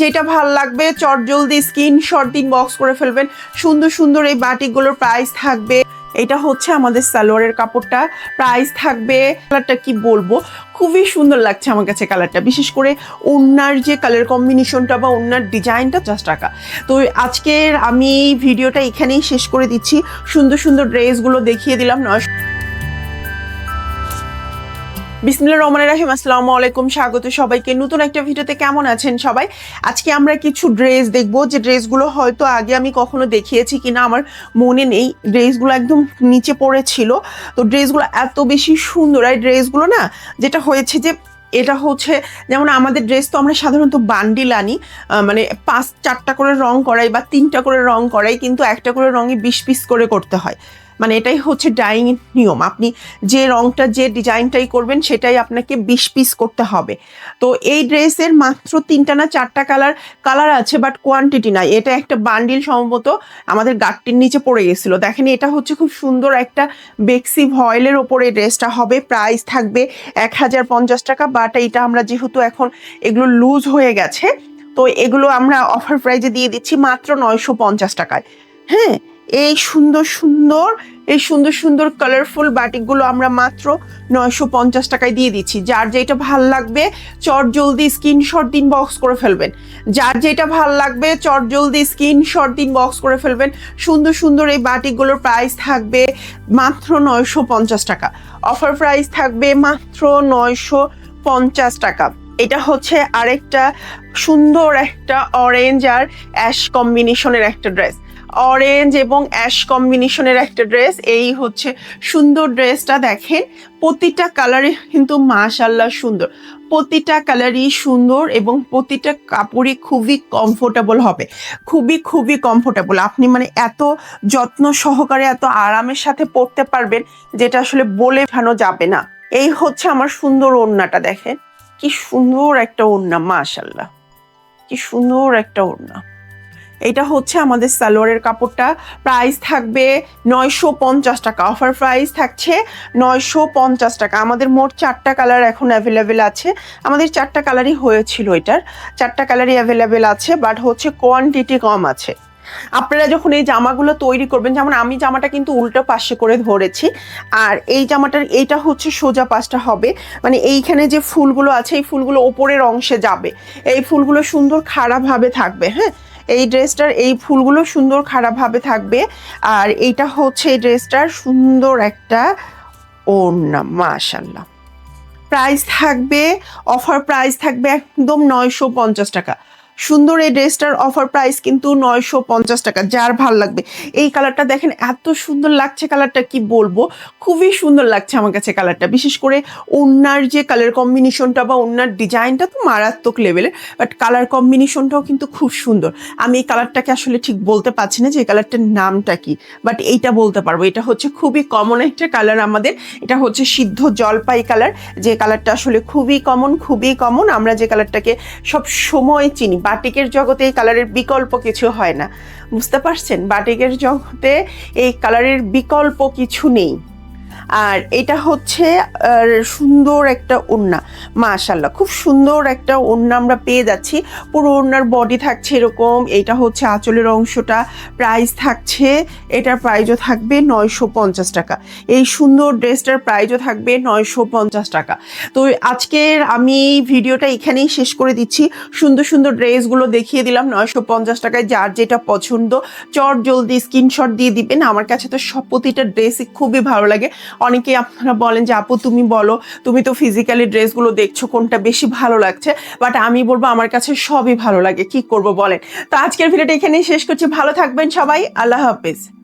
যেটা ভালো লাগবে, চট জলদি স্ক্রিনশট দিন বক্স করে ফেলবেন। সুন্দর সুন্দর এই বাটিকগুলোর প্রাইস থাকবে। এটা হচ্ছে আমাদের সালোয়ারের কাপড়টা। প্রাইস থাকবে কালারটা কি বলব? খুবই সুন্দর লাগছে আমার কাছে কালারটা বিশেষ করে ওনার যে কালার কম্বিনেশনটা বা ওনার ডিজাইনটা জাস্ট টাকা। তো আজকের আমি ভিডিওটা এখানেই শেষ করে দিচ্ছি। সুন্দর সুন্দর ড্রেসগুলো দেখিয়ে দিলাম। নয় বিসমিল্লা রহমান রাহিম, আসসালামু আলাইকুম, স্বাগত সবাইকে। নতুন একটা ভিডিওতে কেমন আছেন সবাই? আজকে আমরা কিছু ড্রেস দেখব, যে ড্রেসগুলো হয়তো আগে আমি কখনো দেখিয়েছি কিনা, আমার মনে নেই। ড্রেসগুলো একদম নিচে পড়েছিল। তো ড্রেসগুলো এত বেশি সুন্দর, আর ড্রেসগুলো না, যেটা হয়েছে যে, এটা হচ্ছে, যেমন আমাদের ড্রেস তো আমরা সাধারণত বান্ডিল আনি মানে পাঁচ, চারটা করে রং করাই বা তিনটা করে রং করাই, কিন্তু একটা করে রঙে বিশ পিস করে করতে হয়। মানে এটাই হচ্ছে ডাইং নিয়ম। আপনি যে রংটা, যে ডিজাইনটাই করবেন, সেটাই আপনাকে বিশ পিস করতে হবে। তো এই ড্রেসের মাত্র তিনটা না চারটা কালার কালার আছে বাট কোয়ান্টিটি নাই। এটা একটা বান্ডিল সম্ভবত আমাদের গাটটির নিচে পড়ে গেছিল। দেখেন, এটা হচ্ছে খুব সুন্দর একটা বেক্সি ভয়েলের ওপরে ড্রেসটা হবে। প্রাইস থাকবে এক হাজার পঞ্চাশ টাকা বাট এইটা আমরা যেহেতু এখন এগুলো লুজ হয়ে গেছে, তো এগুলো আমরা অফার প্রাইজে দিয়ে দিচ্ছি মাত্র নয়শো পঞ্চাশ টাকায়। হ্যাঁ? এই সুন্দর সুন্দর, এই সুন্দর সুন্দর কালারফুল বাটিকগুলো আমরা মাত্র নয়শো পঞ্চাশ টাকায় দিয়ে দিচ্ছি। যার যেটা ভালো লাগবে, চট জলদি স্ক্রিনশট দিন বক্স করে ফেলবেন। যার যেটা ভালো লাগবে, চট জলদি স্ক্রিনশট দিন বক্স করে ফেলবেন। সুন্দর সুন্দর এই বাটিকগুলোর প্রাইস থাকবে মাত্র নয়শো পঞ্চাশ টাকা। অফার প্রাইস থাকবে মাত্র নয়শো পঞ্চাশ টাকা। এটা হচ্ছে আরেকটা সুন্দর একটা অরেঞ্জ আর অ্যাশ কম্বিনেশনের একটা ড্রেস অরেঞ্জ এবং অ্যাশ কম্বিনেশনের একটা ড্রেস এই হচ্ছে সুন্দর ড্রেসটা দেখেন। প্রতিটা কালারে কিন্তু মাশাল্লাহ সুন্দর। প্রতিটা কালারই সুন্দর এবং প্রতিটা কাপড়ই খুবই কমফোর্টেবল হবে। খুবই খুবই কমফোর্টেবল আপনি মানে এত যত্ন সহকারে, এত আরামের সাথে পরতে পারবেন, যেটা আসলে বলে ফেনো যাবে না। এই হচ্ছে আমার সুন্দর ওড়নাটা দেখেন। কি সুন্দর একটা ওড়না মা মাশাল্লাহ কি সুন্দর একটা ওড়না। এটা হচ্ছে আমাদের সালোয়ারের কাপড়টা। প্রাইস থাকবে নয়শো পঞ্চাশ টাকা। অফার প্রাইস থাকছে নয়শো পঞ্চাশ টাকা। আমাদের মোট চারটা কালার এখন অ্যাভেলেবেল আছে। আমাদের চারটা কালারই হয়েছিল এটার। চারটা কালারই অ্যাভেলেবেল আছে বাট হচ্ছে কোয়ান্টিটি কম আছে। আপনারা যখন এই জামাগুলো তৈরি করবেন, যেমন আমি জামাটা কিন্তু উল্টো পাশে করে ধরেছি, আর এই জামাটার, এইটা হচ্ছে সোজা পাশটা হবে। মানে এইখানে যে ফুলগুলো আছে, এই ফুলগুলো ওপরের অংশে যাবে। এই ফুলগুলো সুন্দর খারাপভাবে থাকবে হ্যাঁ? এই ড্রেসটার, এই ফুলগুলো সুন্দর খারাপভাবে থাকবে। আর এইটা হচ্ছে এই ড্রেসটার সুন্দর একটা ওড়না মাশাল্লাহ প্রাইস থাকবে, অফার প্রাইস থাকবে একদম নয়শো পঞ্চাশ টাকা। সুন্দর এই ড্রেসটার অফার প্রাইস কিন্তু নয়শো পঞ্চাশ টাকা, যার ভালো লাগবে। এই কালারটা দেখেন, এত সুন্দর লাগছে কালারটা কি বলব? খুবই সুন্দর লাগছে আমার কাছে কালারটা বিশেষ করে ওনার যে কালার কম্বিনেশনটা বা ওনার ডিজাইনটা তো মারাত্মক লেভেলের বাট কালার কম্বিনেশনটাও কিন্তু খুব সুন্দর। আমি এই কালারটাকে আসলে ঠিক বলতে পারছি না যে এই কালারটার নামটা কি বাট এইটা বলতে পারব। এটা হচ্ছে খুবই কমন একটা কালার আমাদের। এটা হচ্ছে সিদ্ধ জলপাই কালার যে কালারটা আসলে খুবই কমন খুবই কমন আমরা যে কালারটাকে সব সময় চিনি বাটিকের জগতে এই কালারের বিকল্প কিছু হয় না। বুঝতে পারছেন? বাটিকের জগতে এই কালারের বিকল্প কিছু নেই। আর এটা হচ্ছে সুন্দর একটা ওড়না মাশাল্লাহ খুব সুন্দর একটা ওড়না আমরা পেয়ে যাচ্ছি। পুরো ওড়নার বডি থাকছে এরকম। এটা হচ্ছে আঁচলের অংশটা। প্রাইস থাকছে, এটার প্রাইজও থাকবে নয়শো পঞ্চাশ টাকা। এই সুন্দর ড্রেসটার প্রাইজও থাকবে নয়শো পঞ্চাশ টাকা। তো আজকের আমি এই ভিডিওটা এখানেই শেষ করে দিচ্ছি। সুন্দর সুন্দর ড্রেসগুলো দেখিয়ে দিলাম নয়শো পঞ্চাশ টাকায়। যার যেটা পছন্দ, চট জলদি স্ক্রিনশট দিয়ে দিবেন। আমার কাছে তো সব প্রতিটা ড্রেসই খুবই ভালো লাগে। অনেকেই আপনারা বলেন যে, আপু, তুমি বলো, তুমি তো ফিজিক্যালি ড্রেসগুলো দেখছ, কোনটা বেশি ভালো লাগছে? বাট আমি বলব, আমার কাছে সবই ভালো লাগে। কি করব বলেন? তো আজকের ভিডিওটা এখানেই শেষ করছি। ভালো থাকবেন সবাই। আল্লাহ হাফেজ।